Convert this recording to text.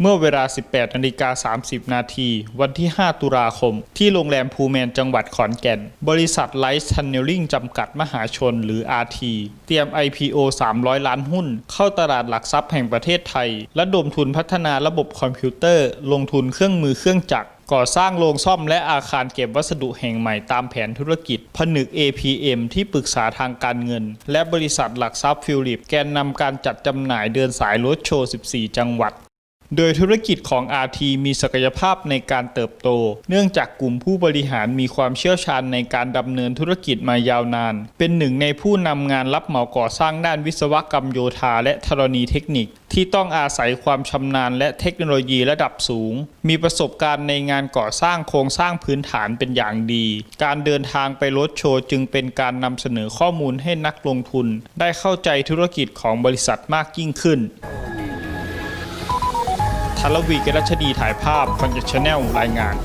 เมื่อเวลา 18นาฬิกา30 นาที วันที่ 5 ตุลาคม ที่โรงแรมภูแมนจังหวัดขอนแก่น บริษัทไลท์ทันเนลลิงจำกัดมหาชนหรือ RT เตรียม IPO 300 ล้านหุ้น เข้าตลาดหลักทรัพย์แห่งประเทศไทย และดมทุนพัฒนาระบบคอมพิวเตอร์ ลงทุนเครื่องมือเครื่องจักรก่อสร้างโรงซ่อมและอาคารเก็บวัสดุแห่งใหม่ตามแผนธุรกิจ ผนึก APM ที่ปรึกษาทางการเงิน และบริษัทหลักทรัพย์ฟิลิป แกนนำการจัดจำหน่ายเดินสายรถโชว์ 14 จังหวัด โดยธุรกิจของ RT มีศักยภาพในการเติบโต เนื่องจากกลุ่มผู้บริหารมีความเชี่ยวชาญในการดำเนินธุรกิจมายาวนาน เป็นหนึ่งในผู้นำงานรับเหมาก่อสร้างด้านวิศวกรรมโยธาและธรณีเทคนิค ที่ต้องอาศัยความชำนาญและเทคโนโลยีระดับสูง มีประสบการณ์ในงานก่อสร้างโครงสร้างพื้นฐานเป็นอย่างดี การเดินทางไปรถโชว์จึงเป็นการนำเสนอข้อมูลให้นักลงทุน ได้เข้าใจธุรกิจของบริษัทมากยิ่งขึ้น ชลวีกรัชดีถ่ายภาพคอนเจชแนลรายงาน